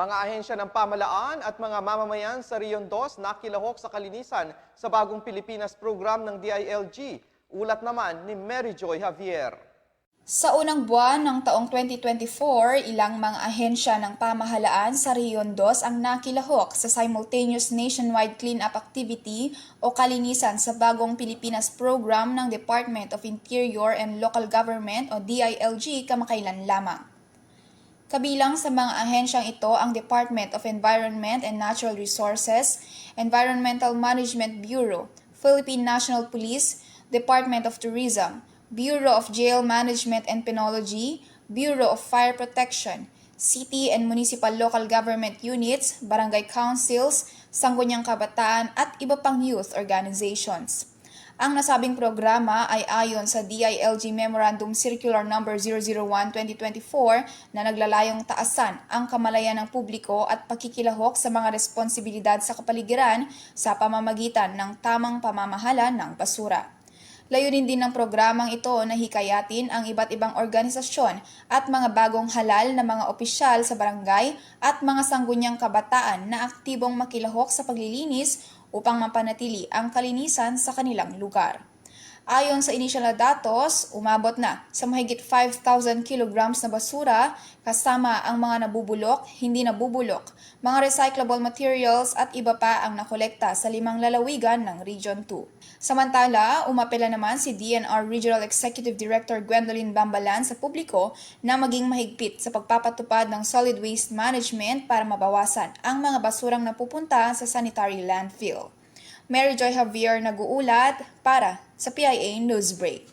Mga ahensya ng pamalaan at mga mamamayan sa Rion 2 nakilahok sa kalinisan sa bagong Pilipinas program ng DILG. Ulat naman ni Mary Joy Javier. Sa unang buwan ng taong 2024, ilang mga ahensya ng pamahalaan sa Rion 2 ang nakilahok sa simultaneous nationwide cleanup activity o kalinisan sa bagong Pilipinas program ng Department of Interior and Local Government o DILG kamakailan lamang. Kabilang sa mga ahensyang ito ang Department of Environment and Natural Resources, Environmental Management Bureau, Philippine National Police, Department of Tourism, Bureau of Jail Management and Penology, Bureau of Fire Protection, city and municipal local government units, barangay councils, sangguniang kabataan at iba pang youth organizations. Ang nasabing programa ay ayon sa DILG Memorandum Circular No. 001-2024 na naglalayong taasan ang kamalayan ng publiko at pakikilahok sa mga responsibilidad sa kapaligiran sa pamamagitan ng tamang pamamahala ng basura. Layunin din ng programang ito na hikayatin ang iba't ibang organisasyon at mga bagong halal na mga opisyal sa barangay at mga sanggunyang kabataan na aktibong makilahok sa paglilinis upang mapanatili ang kalinisan sa kanilang lugar. Ayon sa inisyal na datos, umabot na sa mahigit 5,000 kilograms na basura kasama ang mga nabubulok, hindi nabubulok, mga recyclable materials at iba pa ang nakolekta sa limang lalawigan ng Region 2. Samantala, umapela naman si DNR Regional Executive Director Gwendolyn Bambalan sa publiko na maging mahigpit sa pagpapatupad ng solid waste management para mabawasan ang mga basurang napupunta sa sanitary landfill. Mary Joy Javier nag-uulat para sa PIA Newsbreak.